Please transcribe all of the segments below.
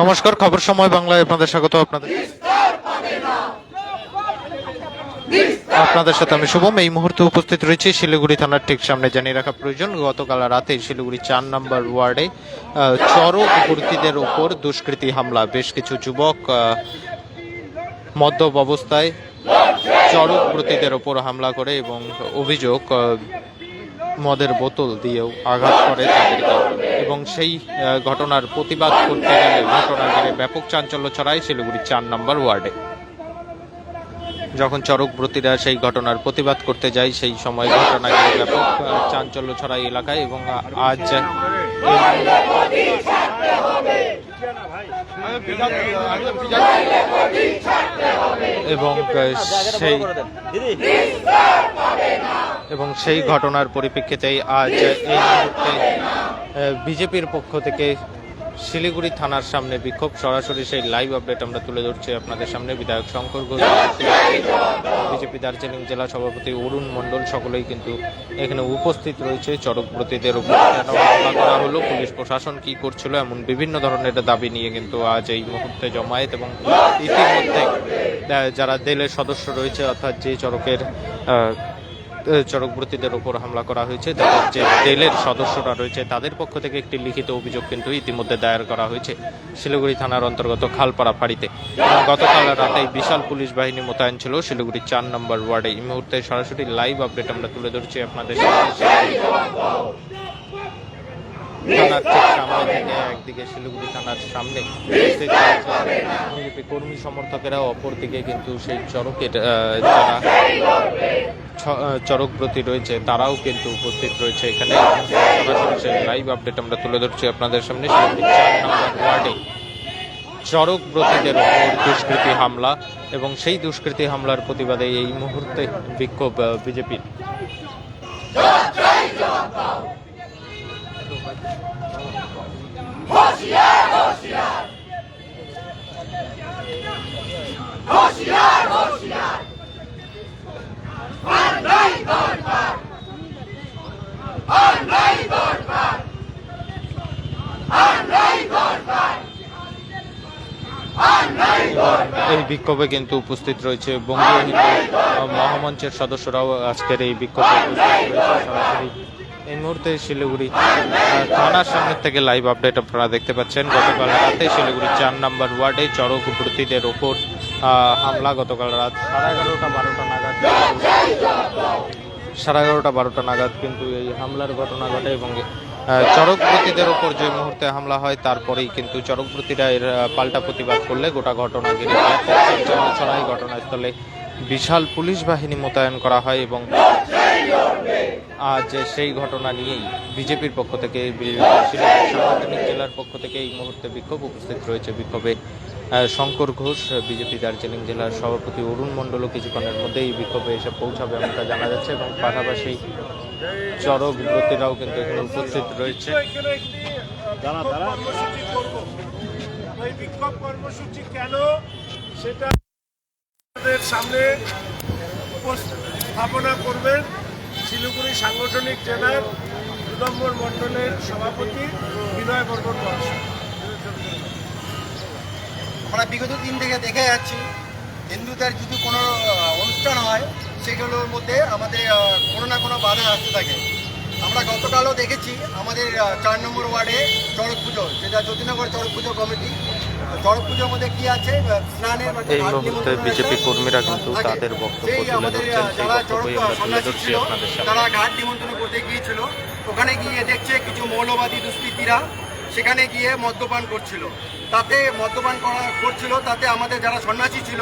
নমস্কার খবর সময় বাংলায় আপনাদের স্বাগত আপনাদের। আপনাদের সাথে আমি শুভম এই মুহূর্তে উপস্থিত রয়েছে শিলিগুড়ি থানার ঠিক সামনে জানিয়ে রাখা প্রয়োজন। গতকাল রাতে শিলিগুড়ি চার নম্বর ওয়ার্ডে আহ, চরক ভর্তিদের ওপর দুষ্কৃতী হামলা। বেশ কিছু যুবক মদ্যপ অবস্থায় চরক ব্রতীদের ওপর হামলা করে এবং অভিযোগ মদের বোতল দিয়েও আঘাত করে তাদেরকে। এবং সেই ঘটনার প্রতিবাদ করতে গেলে ঘটনা ঘিরে ব্যাপক চাঞ্চল্য ছড়ায় শিলিগুড়ির চার নম্বর ওয়ার্ডে। যখন চরকব্রতীরা সেই ঘটনার প্রতিবাদ করতে যায়, সেই সময় ঘটনা ঘিরে ব্যাপক চাঞ্চল্য ছড়ায় এলাকায় এবং আজ এবং সেই এবং সেই ঘটনার পরিপ্রেক্ষিতে আজ এই মুহূর্তে বিজেপির পক্ষ থেকে শিলিগুড়ি থানার সামনে বিক্ষোভ। সরাসরি সেই লাইভ আপডেট আমরা তুলে ধরছি আপনাদের সামনে। বিধায়ক শঙ্কর ঘোষ, বিজেপি দার্জিলিং জেলা সভাপতি অরুণ মণ্ডল সকলেই কিন্তু এখানে উপস্থিত রয়েছে। চরকব্রতীদের উপর হামলা করা হলো, পুলিশ প্রশাসন কি করছিল, এমন বিভিন্ন ধরনের দাবি নিয়ে কিন্তু আজ এই মুহূর্তে জমায়েত এবং ইতিমধ্যে যারা দেলের সদস্য রয়েছে, অর্থাৎ যে চরকের চরকব্রতীদের ওপর হামলা করা হয়েছে। তাদের যে দেলের সদস্যরা রয়েছে, তাদের পক্ষ থেকে একটি লিখিত অভিযোগ কিন্তু ইতিমধ্যে দায়ের করা হয়েছে শিলিগুড়ি থানার অন্তর্গত খালপাড়া ফাঁড়িতে গতকাল রাতে বিশাল পুলিশ বাহিনী মোতায়েন ছিল শিলিগুড়ি চার নম্বর ওয়ার্ডে। এই মুহূর্তে সরাসরি লাইভ আপডেট আমরা তুলে ধরছি আপনাদের। থানার ঠিক সামনে থেকে একদিকে শিলিগুড়ি থানার সামনে বিজেপি কর্মী সমর্থকেরা, অপরদিকে কিন্তু সেই চরকের যারা চরকব্রতী রয়েছে, তারাও কিন্তু উপস্থিত রয়েছে এখানে। লাইভ আপডেট আমরা তুলে ধরছি আপনাদের সামনে। চার ওয়ার্ডে চরকব্রতীদের ওপর দুষ্কৃতী হামলা এবং সেই দুষ্কৃতী হামলার প্রতিবাদে এই মুহূর্তে বিক্ষোভ বিজেপির। এই বিক্ষোভে কিন্তু উপস্থিত রয়েছে বঙ্গীয় মহামঞ্চের সদস্যরাও আজকের এই বিক্ষোভে উপস্থিত রয়েছে। সরাসরি এই মুহূর্তে শিলিগুড়ি থানার সামনে থেকে লাইভ আপডেট আপনারা দেখতে পাচ্ছেন। গতকাল রাতে শিলিগুড়ি চার নম্বর ওয়ার্ডে চড়ক ব্রতীদের ওপর হামলা। গতকাল রাত সাড়ে এগারোটা বারোটা নাগাদ সাড়ে এগারোটা বারোটা নাগাদ কিন্তু এই হামলার ঘটনা ঘটে এবং চরকব্রতীদের ওপর যে মুহূর্তে হামলা হয়, তারপরেই কিন্তু চরকব্রতীরা এর পাল্টা প্রতিবাদ করলে গোটা ঘটনা ঘিরে চাঞ্চল্য ঘটনাস্থলে বিশাল পুলিশ বাহিনী মোতায়েন করা হয় এবং আজ সেই ঘটনা নিয়েই বিজেপির পক্ষ থেকে সাংগঠনিক জেলার পক্ষ থেকে এই মুহূর্তে বিক্ষোভ উপস্থিত রয়েছে বিক্ষোভে। শঙ্কর ঘোষ, বিজেপি দার্জিলিং জেলার সভাপতি অরুণ মণ্ডলও কিছুক্ষণের মধ্যে এই বিক্ষোভে এসে পৌঁছাবে এমনটা জানা যাচ্ছে এবং পাশাপাশি চরক ব্রতীরাও কিন্তু এখানে উপস্থিত রয়েছে। সেটা সামনে উপস্থাপনা করবেন। শিলিগুড়ি সাংগঠনিক জেলার দু নম্বর মণ্ডলের সভাপতি বিনয় বর্মন আমরা বিগত দিন থেকে দেখে যাচ্ছি, হিন্দুদের যদি কোনো অনুষ্ঠান হয়, সেগুলোর মধ্যে আমাদের কোনো না কোনো বাধা আসতে থাকে। আমরা গতকালও দেখেছি আমাদের চার নম্বর ওয়ার্ডে চড়ক পুজো, যেটা জ্যোতিনগর চড়ক পুজো কমিটি। এই মুহূর্তে বিজেপি কর্মীরা কিন্তু তাদের বক্তব্য তুলে ধরছেন সেই বক্তব্যই আমরা তুলে ধরছি আপনাদের সামনে। তারা ঘাট নিমন্ত্রণ করতে গিয়েছিল। ওখানে গিয়ে দেখছে কিছু মৌলবাদী দুষ্কৃতীরা সেখানে গিয়ে মদ্যপান করছিল। তাতে মদ্যপান করা করছিল তাতে আমাদের যারা সন্ন্যাসী ছিল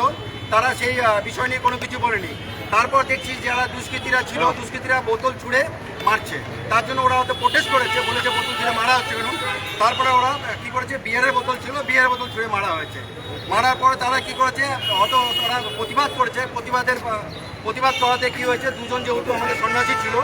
তারা সেই বিষয় নিয়ে কোনো কিছু বলেনি। তারপর দেখছি যারা দুষ্কৃতীরা ছিল দুষ্কৃতীরা বোতল ছুঁড়ে মারছে। তার জন্য ওরা হয়তো প্রোটেস্ট করেছে, বলেছে বোতল ছুঁড়ে মারা হচ্ছে কেন? তারপরে ওরা কি করেছে? বিয়ারের বোতল ছিল, বিয়ারের বোতল ছুঁড়ে মারা হয়েছে। মারার পরে তারা কি করেছে? হয়তো তারা প্রতিবাদ করেছে। প্রতিবাদের প্রতিবাদ করাতে কি হয়েছে? দুজন যেহেতু আমাদের সন্ন্যাসী ছিল,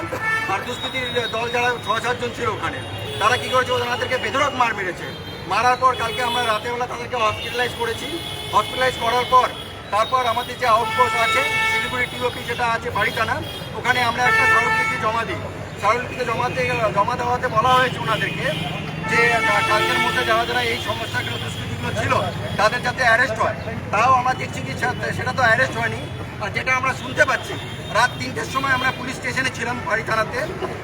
আর দুষ্কৃতির দল যারা ছ সাতজন ছিল ওখানে, তারা কি করেছে? ওনাদেরকে বেধরক মার মেরেছে। মারার পর কালকে আমরা রাতেরবেলা তাদেরকে হসপিটালাইজ করেছি। হসপিটালাইজ করার পর, তারপর আমাদের যে আউটপোস্ট আছে, শিলিগুড়ি টিওপি যেটা আছে বাড়িটানা, ওখানে আমরা একটা স্মারকলিপি জমা দিই। স্মারকলিপিতে জমাতে জমা দেওয়াতে বলা হয়েছে ওনাদেরকে যে কালকের মধ্যে যারা যারা এই সমস্যাগুলো, দুষ্কৃতিগুলো ছিল, তাদের যাতে অ্যারেস্ট হয়। তাও আমরা দেখছি কি সেটা তো অ্যারেস্ট হয়নি। আর যেটা আমরা শুনতে পাচ্ছি, রাত তিনটের সময় আমরা পুলিশ স্টেশনে ছিলাম বাড়ি থানাতে।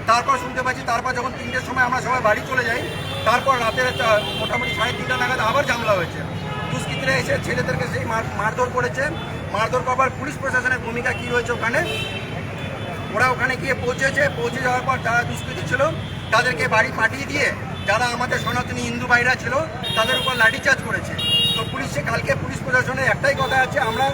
তারপর শুনতে পাচ্ছি, তারপর যখন তিনটের সময় আমরা সবাই বাড়ি চলে যাই, তারপর রাতের মোটামুটি সাড়ে তিনটা নাগাদ আবার ঝামেলা হয়েছে। দুষ্কৃতীরা এসে ছেলেদেরকে সেই মার- মারধর করেছে। মারধর করবার পুলিশ প্রশাসনের ভূমিকা কী রয়েছে ওখানে? ওরা ওখানে গিয়ে পৌঁছেছে। পৌঁছে যাওয়ার পর যারা দুষ্কৃতী ছিল, তাদেরকে বাড়ি পাঠিয়ে দিয়ে যারা আমাদের সনাতনী হিন্দু ভাইরা ছিল, তাদের উপর লাঠিচার্জ করেছে। তো পুলিশে কালকে পুলিশ প্রশাসনের একটাই কথা আছে, আমরা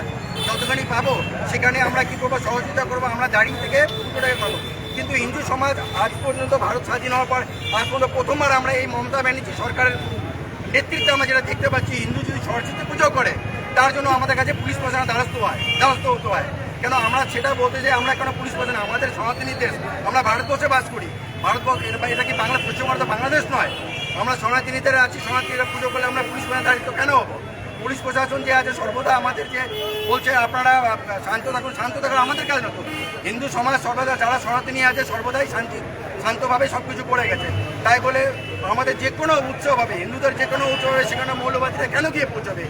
যতখানি পাবো সেখানে আমরা কি করব, সহযোগিতা করব, আমরা দাঁড়িয়ে থেকে পুরোটাই পাবো। কিন্তু হিন্দু সমাজ আজ পর্যন্ত ভারত স্বাধীন হওয়ার পর আজ পর্যন্ত প্রথমবার আমরা এই মমতা ব্যানার্জি সরকারের নেতৃত্বে আমরা যেটা দেখতে পাচ্ছি, হিন্দু যদি সরস্বতী পুজো করে, তার জন্য আমাদের কাছে পুলিশ প্রশাসন দ্বারস্থ হয়, দ্বারস্থ হতে হয়। কেন আমরা সেটা বলতে যে আমরা কেন পুলিশ প্রধান আমাদের সনাতনী দেশ, আমরা ভারতবর্ষে বাস করি। ভারতবর্ষ এটা- কি বাংলা, পশ্চিম ভারত বাংলাদেশ নয়? আমরা সনাতনীদের আছি, সনাতনীরা পুজো করলে আমরা পুলিশ প্রধান দায়িত্ব কেন পুলিশ প্রশাসন যে আছে, সর্বদা আমাদেরকে বলছে, আপনারা শান্ত থাকুন শান্ত থাকুন, আমাদের কাজ নতুন হিন্দু সমাজ সর্বদা, যারা সনাতনী আছে, সর্বদাই শান্তি। শান্তভাবে সব কিছু করে গেছে। তাই বলে আমাদের যে কোনো উৎসব হবে, হিন্দুদের যে কোনো উৎসব হবে, সেখানে মৌলবাদীরা কেন গিয়ে পৌঁছাবে?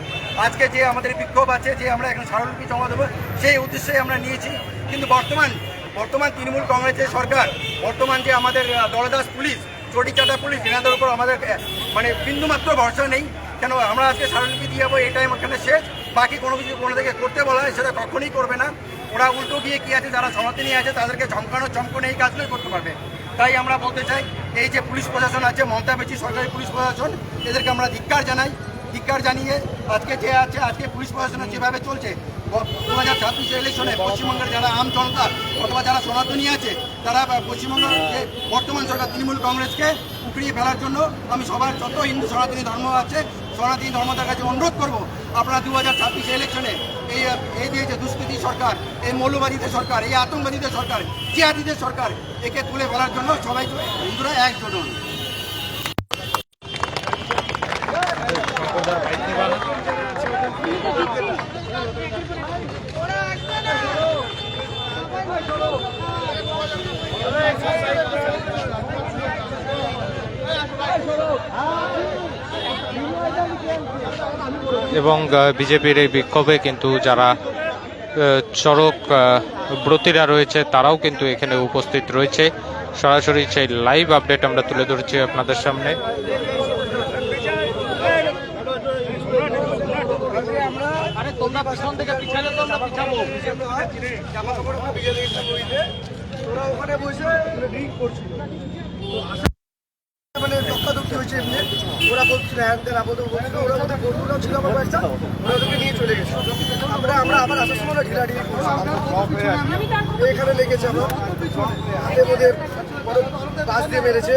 আজকে যে আমাদের বিক্ষোভ আছে, যে আমরা এখন স্মারকলিপি জমা দেবো, সেই উদ্দেশ্যে আমরা নিয়েছি। কিন্তু বর্তমান বর্তমান তৃণমূল কংগ্রেসের সরকার, বর্তমান যে আমাদের দলদাস পুলিশ, চটিচাটা পুলিশ, এনাদের উপর আমাদের মানে বিন্দুমাত্র ভরসা নেই। কেন আমরা আজকে স্মারকলিপি দিয়ে যাব, এটাই ওখানে শেষ। বাকি কোনো কিছু কোনো থেকে করতে বলা হয়, সেটা কখনোই করবে না। ওরা উল্টো গিয়ে কি আছে, যারা সনাতনী আছে, তাদেরকে চমকানো চমকানো এই কাজগুলোই করতে পারবে। তাই আমরা বলতে চাই, এই যে পুলিশ প্রশাসন আছে, মমতা বেচি সরকারি পুলিশ প্রশাসন, এদেরকে আমরা ধিক্কার জানাই। ধিক্কার জানিয়ে আজকে যে আছে, আজকে পুলিশ প্রশাসন যেভাবে চলছে দু হাজার ছাব্বিশে ইলেকশনে পশ্চিমবঙ্গের যারা আম জনতা অথবা যারা সনাতনী আছে, তারা পশ্চিমবঙ্গের যে বর্তমান সরকার, তৃণমূল কংগ্রেসকে উপড়িয়ে ফেলার জন্য আমি সবার যত হিন্দু সনাতনী ধর্ম আছে সনাতনী ধর্মতার কাছে অনুরোধ করব, আপনারা দু হাজার ছাব্বিশে ইলেকশনে এই এই যে দুষ্কৃতী সরকার, এই মৌলবাদীদের সরকার, এই আতঙ্কবাদীদের সরকার, জিহাদিদের সরকার, একে তুলে ফেলার জন্য সবাই হিন্দুরা একজোট হন এবং বিজেপির এই বিক্ষোভে কিন্তু যারা আহ, ব্রতীরা রয়েছে তারাও কিন্তু এখানে উপস্থিত রয়েছে। সরাসরি সেই লাইভ আপডেট আমরা তুলে ধরছি আপনাদের সামনে। ওখানে বসে ড্রিঙ্ক করছিল মানে হয়েছে ওরা বলছিল হ্যান তেন আপাতত বলছিল ওরা মধ্যে বন্ধুরাও ছিল আমার কয়েকটা ওরা ওদেরকে নিয়ে চলে গেছে। আমরা আমরা আবার আসার সময় না ঢিলাঢিলি করছি। এখানে লেগেছে আমার। হাতের মধ্যে বড় বাস দিয়ে মেরেছে।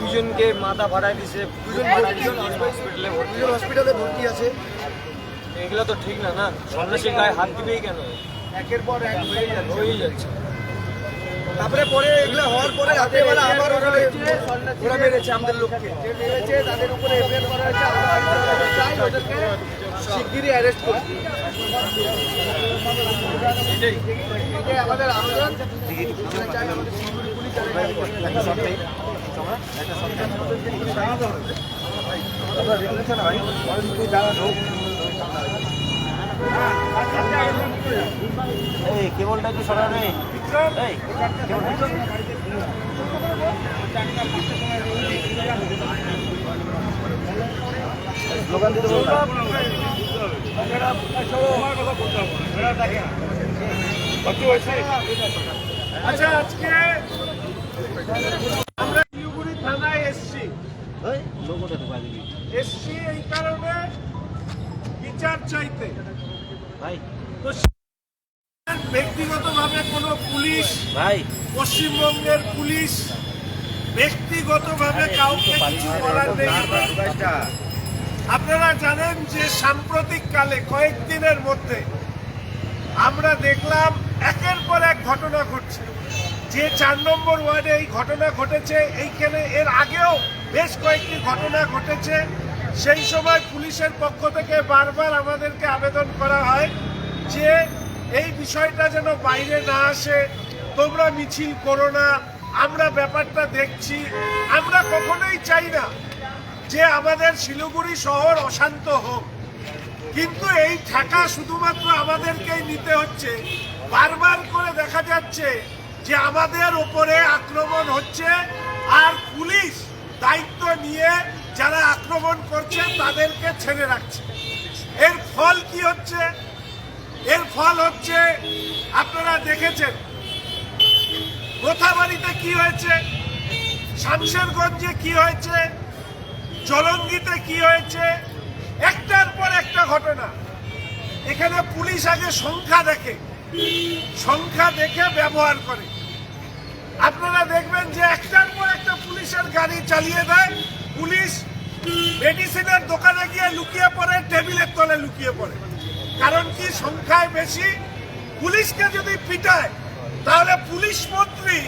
দুজনকে মাথা ফাটাই দিছে দুজন দুজন হসপিটালে ভর্তি দুজন হসপিটালে ভর্তি আছে। এগুলো তো ঠিক না না? সন্ন্যাসীর গায়ে হাত দিবেই কেন? একের পর এক হয়ে যাচ্ছে। তারপরে পরে এগুলো হওয়ার পরে রাত্রেবেলা আবার ওখানে ওরা মেরেছে আমাদের লোককে। যে মেরেছে তাদের উপরে এফআইআর করা হয়েছে আমরা চাই ওদেরকে শিগগিরই অ্যারেস্ট করতে এটাই আমাদের আবেদন আমরা চাই আমাদের শিলিগুড়ি পুলিশ arrest করতে। একটা সপ্তাহে। একটা এই কেবলটা একটু সরা দিতে আচ্ছা আজকে আমরা শিলিগুড়ি থানায় এসছি। এই কারণে বিচার চাইতে। তো ব্যক্তিগতভাবে পুলিশ। ভাই। পশ্চিমবঙ্গের পুলিশ ব্যক্তিগতভাবে কাউকে কিছু বলার নেই। আপনারা জানেন যে সাম্প্রতিক কালে কয়েকদিনের মধ্যে আমরা দেখলাম একের পর এক ঘটনা ঘটছে। যে চার নম্বর ওয়ার্ডে এই ঘটনা ঘটেছে এইখানে এর আগেও বেশ কয়েকটি ঘটনা ঘটেছে। সেই সময় পুলিশের পক্ষ থেকে বারবার আমাদেরকে আবেদন করা হয় যে এই বিষয়টা যেন বাইরে না আসে। তোমরা মিছিল করো না, আমরা ব্যাপারটা দেখছি। আমরা কখনোই চাই না যে আমাদের শিলিগুড়ি শহর অশান্ত হোক। কিন্তু এই ঠেকা শুধুমাত্র আমাদেরকেই নিতে হচ্ছে। বারবার করে দেখা যাচ্ছে যে আমাদের ওপরে আক্রমণ হচ্ছে আর পুলিশ দায়িত্ব নিয়ে যারা আক্রমণ করছে তাদেরকে ছেড়ে রাখছে। এর ফল কি হচ্ছে? এর ফল হচ্ছে, আপনারা দেখেছেন কোথাবাড়িতে কি হয়েছে? শামশেরগঞ্জে কি হয়েছে? জলঙ্গিতে কি হয়েছে? একটার পর একটা ঘটনা। এখানে পুলিশ আগে সংখ্যা দেখে সংখ্যা দেখে ব্যবহার করে। আপনারা দেখবেন যে একটার পর একটা পুলিশের গাড়ি চালিয়ে দেয়। পুলিশ মেডিসিনের দোকানে গিয়ে লুকিয়ে পড়ে, টেবিলের তলে লুকিয়ে পড়ে। কারণ কি? সংখ্যায় বেশি। পুলিশকে যদি পিটায় তাহলে পুলিশ মন্ত্রী,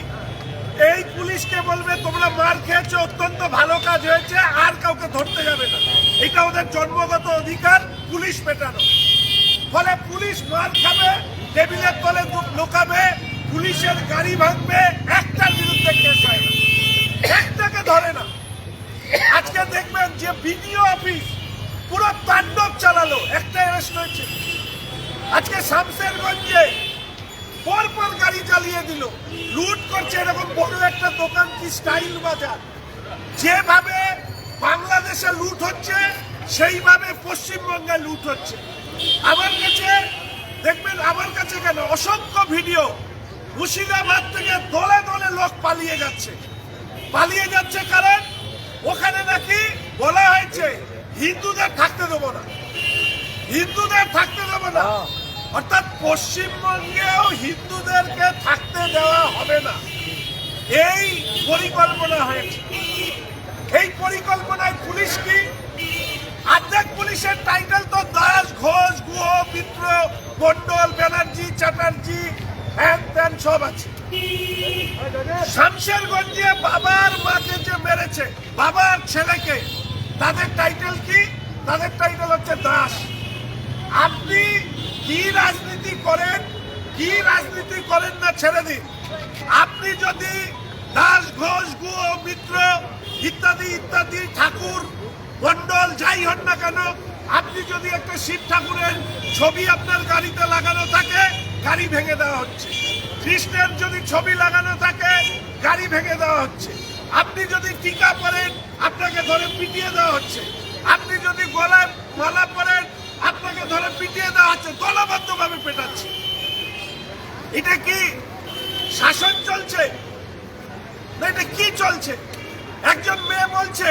এই পুলিশকে বলবে, তোমরা মার খেয়েছো, অত্যন্ত ভালো কাজ হয়েছে, আর কাউকে ধরতে যাবে না। এটা ওদের জন্মগত অধিকার, পুলিশ পেটানো ফলে পুলিশ মার খাবে, টেবিলের তলে লোকাবে, পুলিশের গাড়ি ভাঙবে, একটার বিরুদ্ধে কেস হয় না। একটাকে ধরে না। আজকে দেখবেন যে বিডিও অফিস পুরো তাণ্ডব চালালো একটা অ্যারেস্ট হয়েছে আজকে শামশেরগঞ্জে পরপর গাড়ি চালিয়ে দিল। লুট করছে এরকম বড় একটা দোকান কি স্টাইল বাজার? যেভাবে বাংলাদেশে লুট হচ্ছে, সেইভাবে পশ্চিমবঙ্গে লুট হচ্ছে। আমার কাছে, দেখবেন আমার কাছে কেন? অসংখ্য ভিডিও মুর্শিদাবাদ থেকে দলে দলে লোক পালিয়ে যাচ্ছে। পালিয়ে যাচ্ছে কারণ ওখানে নাকি বলা হয়েছে, হিন্দুদের থাকতে দেবো না। হিন্দুদের থাকতে দেবো না। অর্থাৎ পশ্চিমবঙ্গেও হিন্দুদেরকে থাকতে দেওয়া হবে না। এই পরিকল্পনা হয়েছে। এই পরিকল্পনায় পুলিশ কি? অর্ধেক পুলিশের টাইটেল তো দাস, ঘোষ, গুহ, মিত্র মন্ডল ব্যানার্জি, চ্যাটার্জি হ্যান ত্যান সব আছে। শামশেরগঞ্জে বাবার মাকে যে মেরেছে, বাবার ছেলেকে, তাদের টাইটেল কি? তাদের টাইটেল হচ্ছে দাস। আপনি কি রাজনীতি করেন, কি রাজনীতি করেন না ছেড়ে দিন। আপনি যদি দাস, ঘোষ, গুহ, মিত্র ইত্যাদি ইত্যাদি, ঠাকুর মন্ডল যাই হন না কেন, আপনি যদি একটা শিব ঠাকুরের ছবি আপনার গাড়িতে লাগানো থাকে, গাড়ি ভেঙে দেওয়া হচ্ছে। কৃষ্ণের যদি ছবি লাগানো থাকে, গাড়ি ভেঙে দেওয়া হচ্ছে। আপনি যদি টিকা পরেন, আপনাকে ধরে পিটিয়ে দেওয়া হচ্ছে। আপনি যদি গলায় মালা পরেন আপনাকে ধরে পিটিয়ে দেওয়া হচ্ছে, দলবদ্ধভাবে পেটাচ্ছে। এটা কি শাসন চলছে? না, এটা কি চলছে? একজন মেয়ে বলছে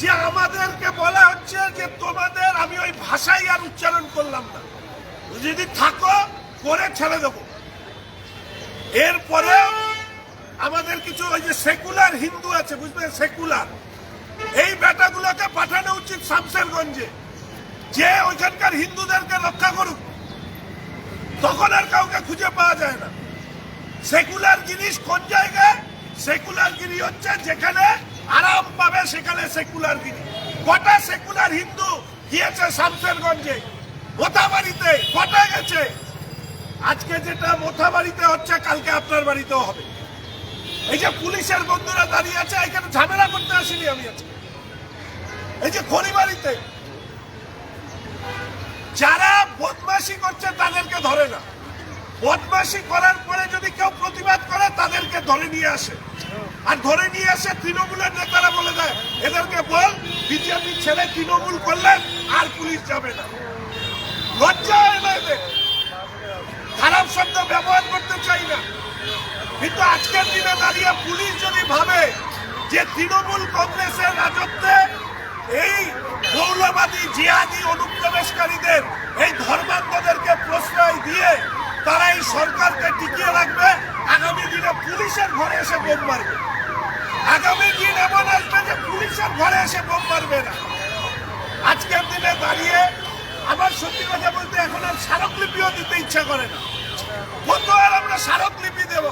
যে, আমাদেরকে বলা হচ্ছে যে, তোমাদের আমি ওই ভাষাই আর উচ্চারণ করলাম না। যদি থাকো, করে ছেড়ে দেবো। এরপরে আমাদের কিছু ওই যে সেকুলার হিন্দু আছে, বুঝলেন? সেকুলার। এই বেটাগুলোকে পাঠানো উচিত শামশেরগঞ্জে। যে ওইখানকার হিন্দুদেরকে রক্ষা করুক তখন আর কাউকে খুঁজে পাওয়া যায় না। সেকুলার জিনিস কোন জায়গায়? সেকুলার গিরি হচ্ছে যেখানে আরাম পাবে, সেখানে সেকুলার গিরি। কটা সেকুলার হিন্দু গিয়েছে শামশেরগঞ্জে মোথাবাড়িতে। কটা গেছে? আজকে যেটা মোথাবাড়িতে হচ্ছে, কালকে আপনার বাড়িতেও হবে। এই যে পুলিশের বন্ধুরা দাঁড়িয়ে আছে, এখানে ঝামেলা করতে আসিনি আমি আজকে। এই যে খড়িবাড়িতে যারা বদমাশি করছে তাদেরকে ধরে না। বদমাশি করার পরে যদি কেউ প্রতিবাদ করে, তাদেরকে ধরে নিয়ে আসে। আর ধরে নিয়ে আসে তৃণমূলের নেতারা বলে দেয়, এদেরকে বল, বিজেপি ছেলে তৃণমূল করলেন আর পুলিশ যাবে না। লজ্জা খারাপ শব্দ ব্যবহার করতে চাই না। কিন্তু আজকের দিনে দাঁড়িয়ে পুলিশ যদি ভাবে যে তৃণমূল কংগ্রেসের রাজত্বে এই মৌলবাদী, জিহাদি অনুপ্রবেশকারীদের, এই ধর্মান্তদেরকে প্রশ্রয় দিয়ে তারা এই সরকারকে টিকিয়ে রাখবে, আগামী দিনে পুলিশের ঘরে এসে বোম মারবে। আগামী দিন এমন আসবে যে পুলিশের ঘরে এসে বোম মারবে না। আজকের দিনে দাঁড়িয়ে আমার সত্যি কথা বলতে এখন আর স্মারকলিপিও দিতে ইচ্ছা করে না। কত আর আমরা স্মারকলিপি দেব।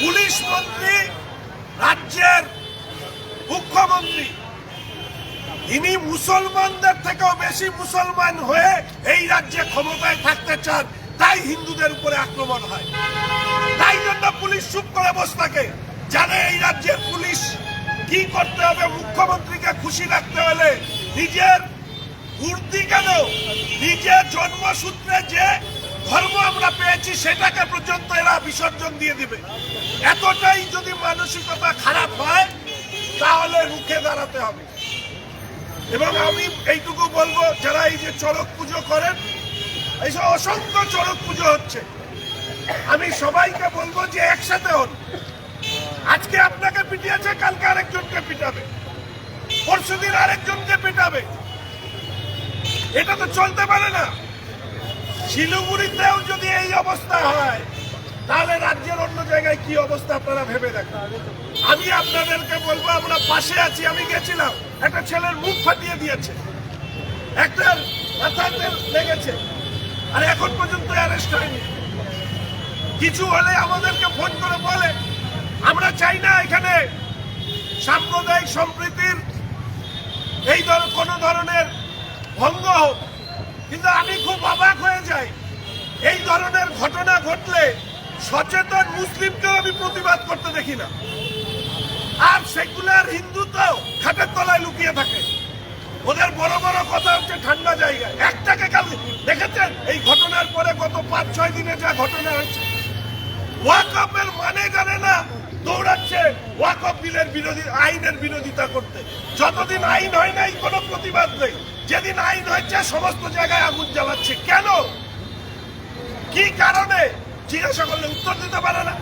পুলিশ মন্ত্রী, রাজ্যের মুখ্যমন্ত্রী ইনি মুসলমানদের থেকেও বেশি মুসলমান হয়ে এই রাজ্যে ক্ষমতায় থাকতে চান, তাই হিন্দুদের উপরে আক্রমণ হয়। তাই জন্য পুলিশ চুপ করে বসে থাকে, জানে এই রাজ্যের পুলিশ কি করতে হবে, মুখ্যমন্ত্রীকে খুশি রাখতে হলে নিজের উর্দি কেন? নিজের জন্মসূত্রে যে ধর্ম আমরা পেয়েছি, সেটাকে পর্যন্ত এরা বিসর্জন দিয়ে দিবে। এতটাই যদি মানসিকতা খারাপ হয়, তাহলে রুখে দাঁড়াতে হবে। এবং আমি এইটুকু বলব, যারা এই যে চড়ক পুজো করেন, এই এইসব অসংখ্য চড়ক পুজো হচ্ছে, আমি সবাইকে বলব যে একসাথে হন। আজকে আপনাকে পিটিয়েছে, কালকে আরেকজনকে পিটাবে, পরশুদিন আরেকজনকে পিটাবে। এটা তো চলতে পারে না। শিলিগুড়িতেও যদি এই অবস্থা হয়, তাহলে রাজ্যের অন্য জায়গায় কি অবস্থা আপনারা ভেবে দেখেন? আমি আপনাদেরকে বলব, আমরা পাশে আছি, আমি গেছিলাম। একটা ছেলের মুখ ফাটিয়ে দিয়েছে। একটা মাথাতে লেগেছে। আর এখন পর্যন্ত অ্যারেস্ট হয়নি। কিছু হলে আমাদেরকে ফোন করে বলে, আমরা চাই না এখানে সাম্প্রদায়িক সম্প্রীতির এই ধর, কোনো ধরনের ভঙ্গ হোক। কিন্তু আমি খুব অবাক হয়ে যাই। এই ধরনের ঘটনা ঘটলে সচেতন মুসলিমকেও আমি প্রতিবাদ করতে দেখি না। আর সেকুলার হিন্দু তো খাটের তলায় লুকিয়ে থাকে। ওদের বড় বড় কথা হচ্ছে ঠান্ডা জায়গায় একটাকে কাল দেখেছেন? এই ঘটনার পরে গত পাঁচ, ছয় দিনে যা ঘটনা হয়েছে। ওয়াকফের মানে জানে না, দৌড়াচ্ছে ওয়াকফ বিলের বিরোধী, আইনের বিরোধিতা করতে। যতদিন আইন হয় নাই, কোনো প্রতিবাদ নেই। যেদিন আইন হয়েছে, সমস্ত জায়গায় আগুন জ্বালাচ্ছে। কেন? কি কারণে? জিজ্ঞাসা করলে উত্তর দিতে পারে না।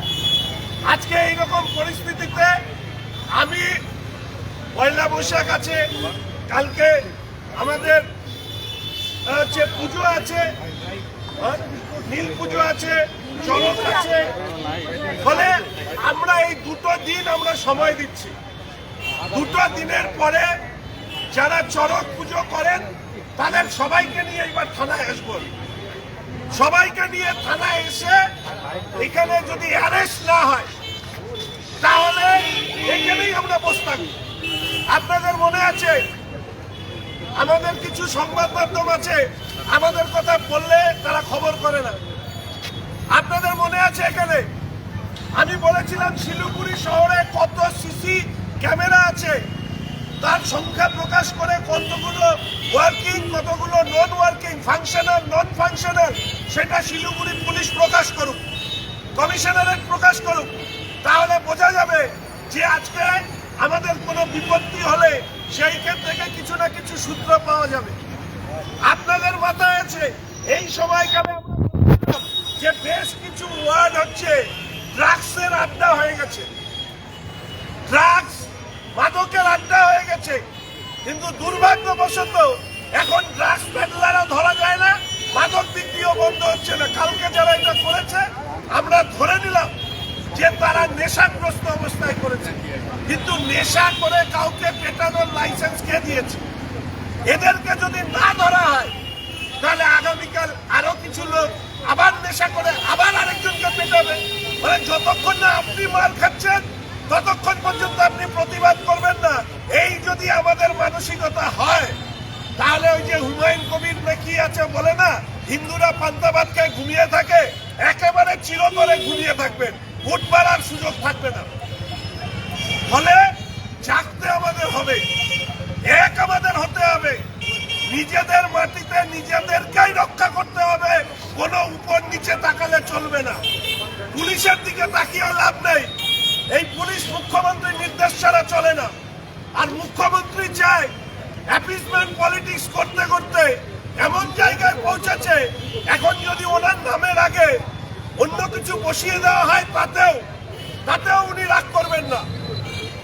আজকে এইরকম পরিস্থিতিতে আমি পয়লা বৈশাখ আছে, কালকে আমাদের হচ্ছে পুজো আছে নীল পুজো আছে চরক আছে, ফলে আমরা এই দুটো দিন আমরা সময় দিচ্ছি। দুটো দিনের পরে যারা চরক পুজো করেন, তাদের সবাইকে নিয়ে এবার থানায় আসব। সবাইকে নিয়ে থানায় এসে এখানে যদি অ্যারেস্ট না হয়, তাহলে এখানেই আমরা বসে থাকব আপনাদের মনে আছে? আমাদের কিছু সংবাদ মাধ্যম আছে। আমাদের কথা বললে তারা খবর করে না। আপনাদের মনে আছে এখানে? আমি বলেছিলাম, শিলিগুড়ি শহরে কত সিসি ক্যামেরা আছে? তার সংখ্যা প্রকাশ করে কতগুলো ওয়ার্কিং কতগুলো non working functional non functional সেটা শিলিগুড়ি পুলিশ প্রকাশ করুক। কমিশনারেট প্রকাশ করুক। তাহলে বোঝা যাবে যে আজকে আমাদের কোনো বিপত্তি হলে সেইখান থেকে কিছু না কিছু সূত্র পাওয়া যাবে। আপনাদের মাথায় আছে, এই সময়কালে যে বেশ কিছু ওয়ার্ড হচ্ছে ড্রাগসের আড্ডা হয়ে গেছে। ড্রাগস মাদকের আড্ডা হয়ে গেছে। কিন্তু দুর্ভাগ্যবশত এখন ড্রাগস পেডলারও ধরা যায় না, মাদক বিক্রিও বন্ধ হচ্ছে না। কালকে যারা এটা করেছে, আমরা ধরে নিলাম যে তারা নেশাগ্রস্ত অবস্থায় নেশা করে কাউকে পেটানোর লাইসেন্স কে দিয়েছে? এদেরকে যদি না ধরা হয়, তাহলে আগামীকাল আরও কিছু লোক আবার নেশা করে আবার আরেকজনকে পেটাবে। মানে যতক্ষণ না আপনি মার খাচ্ছেন, ততক্ষণ পর্যন্ত আপনি প্রতিবাদ করবেন না। এই যদি আমাদের মানসিকতা হয়, তাহলে ওই যে হুমায়ুন কবির না কি আছে বলে না? হিন্দুরা পান্তাবাদ ঘুমিয়ে থাকে, একেবারে চিরতরে ঘুমিয়ে থাকবেন। উঠবার আর সুযোগ থাকবে না। ফলে জাগতে আমাদের হবে, এক আমাদের হতে হবে। নিজেদের মাটিতে নিজেদেরকেই রক্ষা করতে হবে, কোনো উপর নিচে তাকালে চলবে না। পুলিশের দিকে তাকিয়ে লাভ নেই। এই পুলিশ মুখ্যমন্ত্রীর নির্দেশ ছাড়া চলে না। আর মুখ্যমন্ত্রী চায় অ্যাপিসমেন্ট পলিটিক্স করতে করতে এমন জায়গায় পৌঁছেছে, এখন যদি ওনার নামের আগে অন্য কিছু বসিয়ে দেওয়া হয় তাতেও তাতেও উনি রাগ করবেন না।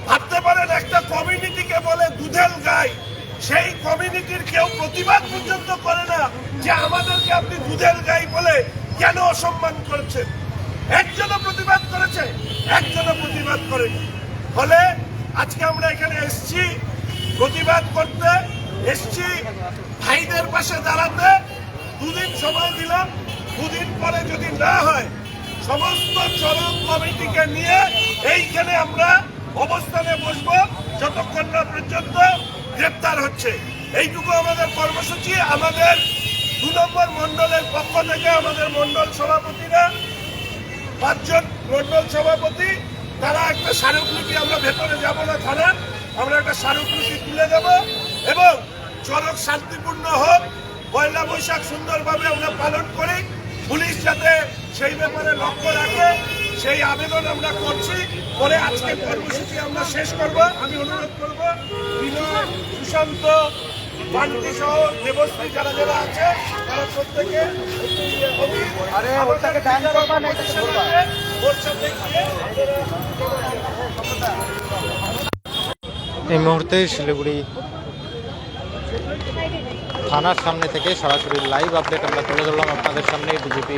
ভাবতে পারেন, একটা কমিউনিটিকে বলে দুধেল গাই, সেই কমিউনিটির কেউ প্রতিবাদ পর্যন্ত করে না যে আমাদেরকে আপনি দুধেল গাই বলে কেন অসম্মান করেছেন। একজনও প্রতিবাদ করেছে, একজনও প্রতিবাদ করেনি। ফলে আজকে আমরা এখানে এসছি প্রতিবাদ করতে, এসছি ভাইদের পাশে দাঁড়াতে। দুদিন সময় দিলাম, দুদিন পরে যদি না হয়, সমস্ত চরম কমিটিকে নিয়ে এইখানে আমরা অবস্থানে বসবো, যতক্ষণ না পর্যন্ত গ্রেপ্তার হচ্ছে। এইটুকু আমাদের কর্মসূচি, আমাদের দু নম্বর মন্ডলের পক্ষ থেকে আমাদের মন্ডল সভাপতিরা, পাঁচজন মন্ডল সভাপতি, তারা একটা স্মারকলিপি আমরা ভেতরে যাব না থানার, আমরা একটা স্মারকলিপি তুলে দেব এবং চরক শান্তিপূর্ণ হোক, পয়লা বৈশাখ সুন্দরভাবে আমরা পালন করি, পুলিশ যাতে সেই ব্যাপারে লক্ষ্য রাখে সেই আবেদন আমরা করছি। পরে আজকে কর্মসূচি আমরা শেষ করব। আমি অনুরোধ করব বিনয় সুশান্ত বান্টি সহ দেবশ্রী যারা যারা আছে তারা প্রত্যেকে এই মুহূর্তে শিলিগুড়ি থানার সামনে থেকে সরাসরি লাইভ আপডেট আমরা তুলে ধরলাম। আপনাদের সামনে বিজেপি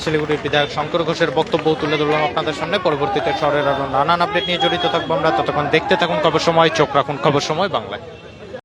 শিলিগুড়ির বিধায়ক শঙ্কর ঘোষের বক্তব্য তুলে ধরলাম আপনাদের সামনে। পরবর্তীতে শহরের আরও নানান আপডেট নিয়ে জড়িত থাকব আমরা। ততক্ষণ দেখতে থাকুন খবর সময়, চোখ রাখুন খবর সময় বাংলায়।